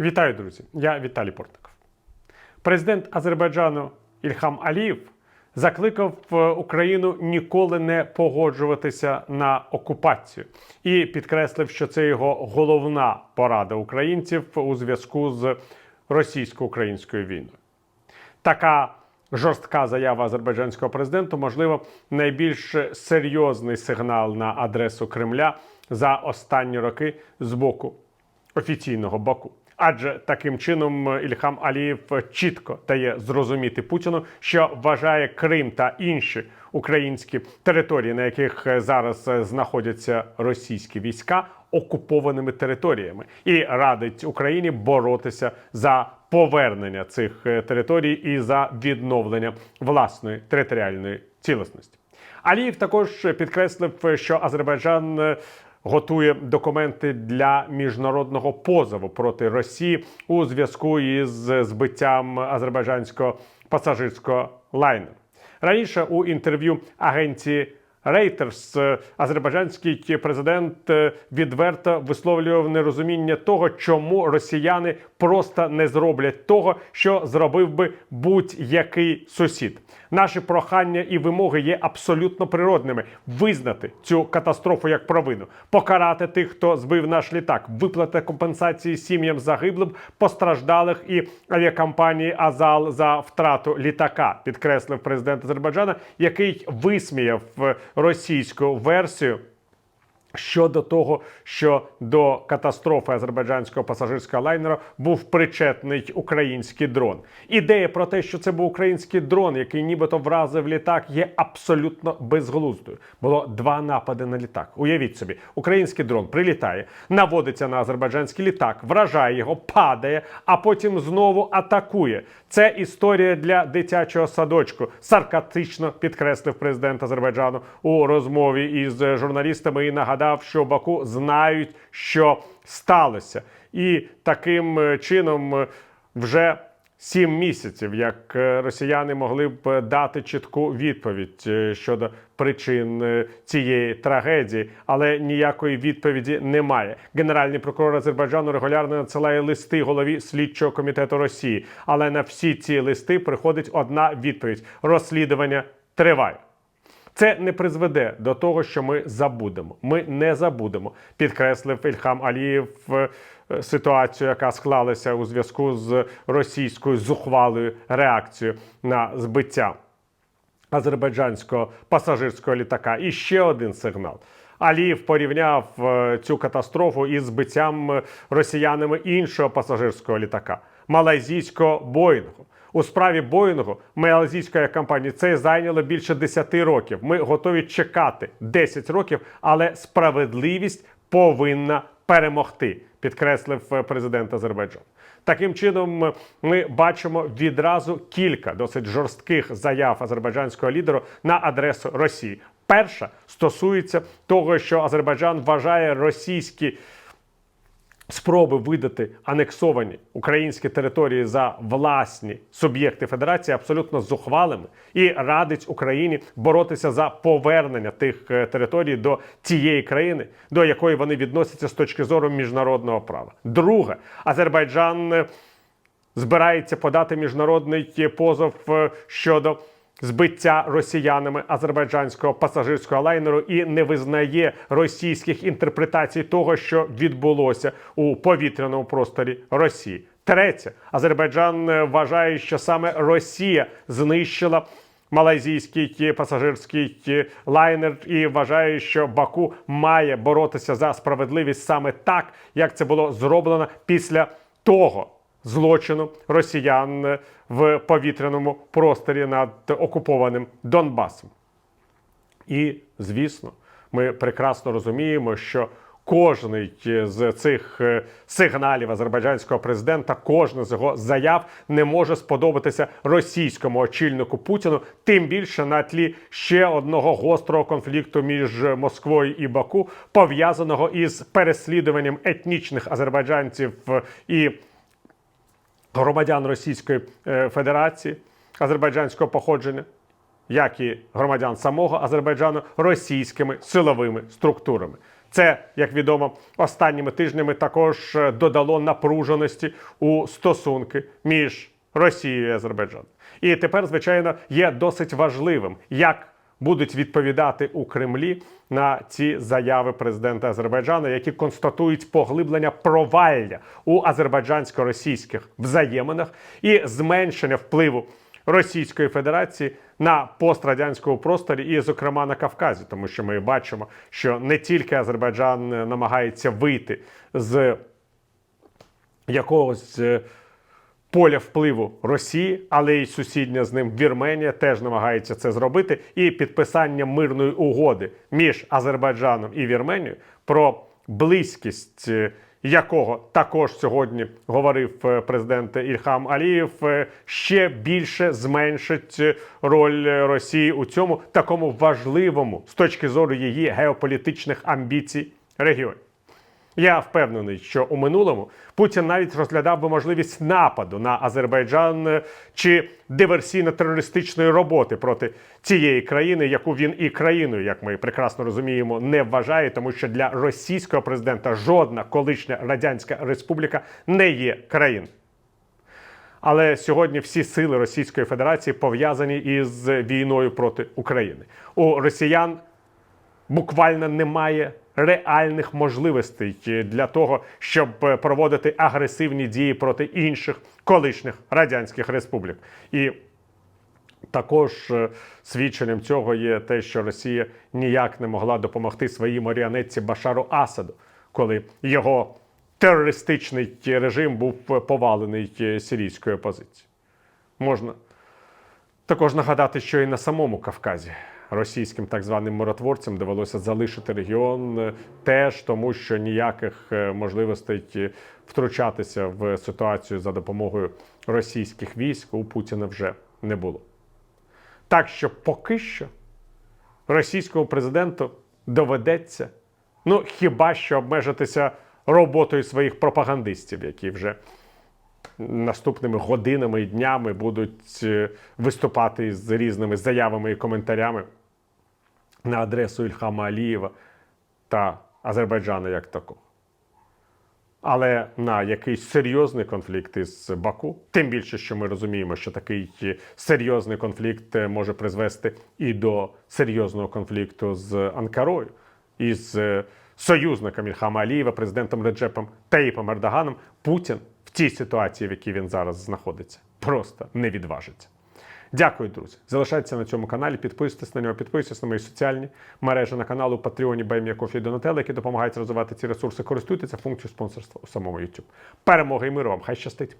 Вітаю, друзі! Я Віталій Портников. Президент Азербайджану Ільхам Алієв закликав е, Україну ніколи не погоджуватися на окупацію і підкреслив, що це його головна порада українців у зв'язку з російсько-українською війною. Така жорстка заява азербайджанського президента, можливо, найбільш серйозний сигнал на адресу Кремля за останні роки з боку офіційного Баку. Адже таким чином Ільхам Алієв чітко дає зрозуміти Путіну, що вважає Крим та інші українські території, на яких зараз знаходяться російські війська, окупованими територіями, і радить Україні боротися за повернення цих е, територій і за відновлення власної територіальної цілісності. Алієв також підкреслив, що Азербайджан е, готує документи для міжнародного позову проти Росії у зв'язку із збиттям азербайджанського пасажирського лайнера. Раніше у інтерв'ю агенції Е, азербайджанський президент е, відверто висловлював нерозуміння того, чому росіяни просто не зроблять того, що зробив би будь-який сусід. Наші прохання і вимоги є абсолютно природними: визнати цю катастрофу як провину, покарати тих, хто збив наш літак, виплати компенсації сім'ям загиблим, постраждалих і авіакомпанії Азал за втрату літака, підкреслив президент Азербайджана, який висміяв е, російську версію. Щодо того, що до катастрофи азербайджанського пасажирського лайнера був причетний український дрон. Ідея про те, що це був український дрон, який нібито вразив літак, є абсолютно безглуздою. Було два напади на літак. Уявіть собі, український дрон прилітає, наводиться на азербайджанський літак, вражає його, падає, а потім знову атакує. Це історія для дитячого садочку. Саркастично підкреслив президент Азербайджану у розмові із журналістами і нагадав, що Баку знають, що сталося, і таким е, чином е, вже. Сім місяців, як е, росіяни могли б дати чітку відповідь щодо причин цієї трагедії, але ніякої відповіді немає. Генеральний прокурор Азербайджану регулярно надсилає листи голові слідчого комітету Росії. Але на всі ці листи приходить одна відповідь: розслідування триває. Це не призведе до того, що ми забудемо. Ми не забудемо, підкреслив Ільхам Алієв е, ситуацію, яка склалася у зв'язку з російською зухвалою реакцією на збиття азербайджанського пасажирського літака. І ще один сигнал. Алієв порівняв е, цю катастрофу із збиттям е, росіянами іншого пасажирського літака малайзійського Боїнгу. У справі Боїнгу малайзійської компанії це зайняло більше 10 років. Ми готові чекати 10 років, але справедливість повинна перемогти, підкреслив е, президент Азербайджану. Таким чином, ми бачимо відразу кілька досить жорстких заяв азербайджанського лідера на адресу Росії. Перша стосується того, що Азербайджан вважає російські спроби видати анексовані українські території за власні суб'єкти федерації абсолютно зухвалими і радить Україні боротися за повернення тих е, територій до тієї країни, до якої вони відносяться з точки зору міжнародного права. Друге, Азербайджан е, збирається подати міжнародний позов е, щодо збиття росіянами азербайджанського пасажирського лайнеру і не визнає російських інтерпретацій того, що відбулося у повітряному просторі Росії. Третє, Азербайджан е, вважає, що саме Росія знищила. Малайзійський пасажирський лайнер і вважає, що Баку має боротися за справедливість саме так, як це було зроблено після того злочину росіян в повітряному просторі над окупованим Донбасом. І, звісно, ми прекрасно розуміємо, що Кожний з цих е, сигналів азербайджанського президента, кожна з його заяв не може сподобатися російському очільнику Путіну, тим більше на тлі ще одного гострого конфлікту між Москвою і Баку, пов'язаного із переслідуванням етнічних азербайджанців і громадян Російської е, Федерації азербайджанського походження, як і громадян самого Азербайджану, російськими силовими структурами. Це, як відомо, останніми тижнями також е, додало напруженості у стосунки між Росією і Азербайджаном. І тепер, звичайно, є досить важливим, як будуть відповідати у Кремлі на ці заяви президента Азербайджану, які констатують поглиблення провалля у азербайджансько-російських взаєминах і зменшення впливу Російської Федерації на пострадянському просторі, і, зокрема, на Кавказі, тому що ми бачимо, що не тільки Азербайджан намагається вийти з якогось е, поля впливу Росії, але й сусідня з ним Вірменія теж намагається це зробити. І підписання мирної угоди між Азербайджаном і Вірменією про близькість. е, Якого також сьогодні говорив е, президент Ільхам Алієв, е, ще більше зменшить роль Росії у цьому такому важливому з точки зору її геополітичних амбіцій регіоні. Я впевнений, що у минулому Путін навіть розглядав би можливість нападу на Азербайджан е, чи диверсійно-терористичної роботи проти цієї країни, яку він і країною, як ми прекрасно розуміємо, не вважає, тому що для російського президента жодна колишня радянська республіка не є країною. Але сьогодні всі сили Російської Федерації пов'язані із війною проти України. У росіян буквально немає реальних можливостей для того, щоб проводити агресивні дії проти інших колишніх радянських республік. І також е, свідченням цього є те, що Росія ніяк не могла допомогти своїй маріонетці Башару Асаду, коли його терористичний режим був повалений е, сирійською опозицією. Можна також нагадати, що і на самому Кавказі російським так званим миротворцям довелося залишити регіон е, теж тому, що ніяких е, можливостей е, втручатися в ситуацію за допомогою російських військ у Путіна вже не було. Так що поки що російському президенту доведеться, ну хіба що обмежитися роботою своїх пропагандистів, які вже наступними годинами і днями будуть виступати з різними заявами і коментарями на адресу Ільхама Алієва та Азербайджану як такого. Але на якийсь серйозний конфлікт із Баку, тим більше, що ми розуміємо, що такий серйозний конфлікт е, може призвести і до серйозного конфлікту з Анкарою, із е, союзником Ільхама Алієва, президентом Реджепом Таїпом Ердоганом, Путін в тій ситуації, в якій він зараз знаходиться, просто не відважиться. Дякую, друзі. Залишайтеся на цьому каналі, підписуйтесь на нього, підписуйтесь на мої соціальні мережі на каналу Патреоні Баймія Кофі і Донателло, які допомагають розвивати ці ресурси. Користуйтеся функцією спонсорства у самому YouTube. Перемоги і миру вам! Хай щастить!